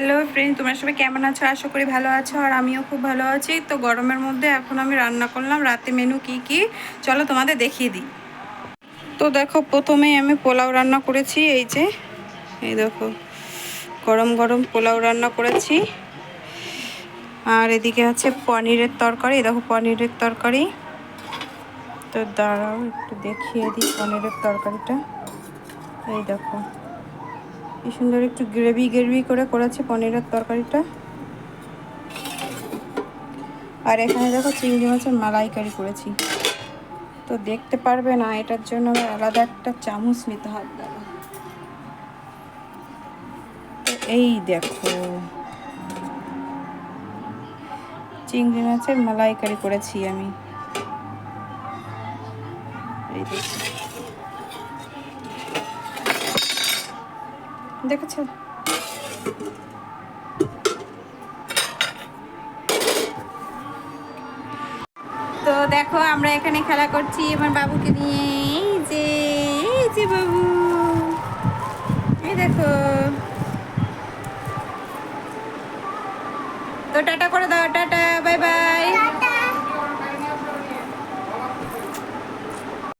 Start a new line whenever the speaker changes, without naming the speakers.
Hello friend তোমরা সবাই কেমন আছো? আশা করি ভালো আছো আর আমিও খুব ভালো আছি। তো গরমের মধ্যে এখন আমি রান্না করলাম। রাতে মেনু কি কি? চলো তোমাদের দেখিয়ে দিই। তো দেখো, প্রথমেই আমি পোলাও রান্না করেছি। এই যে, এই দেখো, গরম গরম পোলাও রান্না করেছি। আর এদিকে আছে পনিরের তরকারি। এই দেখো, পনিরের তরকারি। তো দাঁড়াও, একটু দেখিয়ে দিই পনিরের তরকারিটা। এই দেখো। কি সুন্দর একটু গ্রেভি গ্রেভি করে করেছি পনিরের তরকারিটা। আর এখানে দেখো চিংড়ি মাছের মালাইকারি করেছি। তো দেখতে পারবে না, এটার জন্য আমার আলাদা একটা চামচ নিতে হবে এই দেখো। চিংড়ি মাছের মালাইকারি করেছি আমি। এই দেখেছ তো দেখো, আমরা এখানে খেলা করছি। আমার বাবুকে নিয়ে যে, এই যে বাবু। এই দেখো। তো টাটা করে দাও, টাটা।